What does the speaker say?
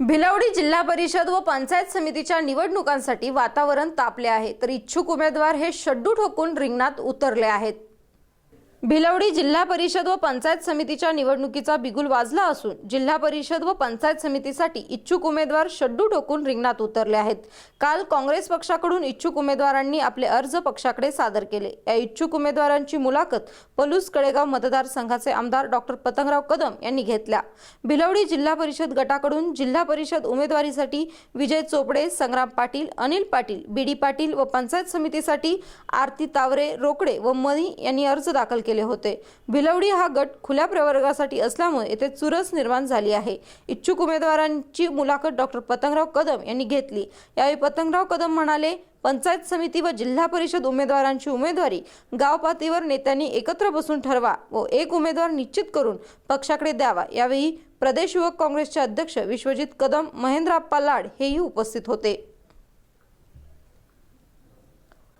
भिलवडी जिल्हा परिषद व पंचायत समितीच्या निवडणुकांसाठी वातावरण तापले आहे. तर इच्छुक उमेदवार हे शड्डू ठोकून रिंगणात उतरले आहेत. भिलवडी जिल्हा परिषद व पंचायत समितीच्या निवडणुकीचा बिगुल वाजला असून जिल्हा परिषद व पंचायत समितीसाठी इच्छुक उमेदवार शड्डू ठोकून रिंगणात उतरले आहेत. काल काँग्रेस पक्षाकडून इच्छुक उमेदवारांनी आपले अर्ज पक्षाकडे सादर केले. या इच्छुक उमेदवारांची मुलाखत पलूस कडेगाव मतदारसंघाचे आमदार डॉक्टर पतंगराव कदम यांनी घेतल्या. भिलवडी जिल्हा परिषद गटाकडून जिल्हा परिषद उमेदवारीसाठी विजय चोपडे संग्राम पाटील अनिल पाटील बी डी पाटील व पंचायत समितीसाठी आरती तावरे रोकडे व मनी यांनी अर्ज दाखल केले होते. भिलवडी हा गट खुल्या प्रवर्गासाठी असल्यामुळे येथे चुरस निर्माण झाली आहे. इच्छुक उमेदवारांची मुलाखत डॉक्टर पतंगराव कदम यांनी घेतली. यावेळी पतंगराव कदम म्हणाले पंचायत समिती व जिल्हा परिषद उमेदवारांची उमेदवारी गाव पातळीवर नेत्यांनी एकत्र बसून ठरवा व एक उमेदवार निश्चित करून पक्षाकडे द्यावा. यावेळी प्रदेश युवक काँग्रेसचे अध्यक्ष विश्वजित कदम महेंद्र आप्पा लाड हेही उपस्थित होते.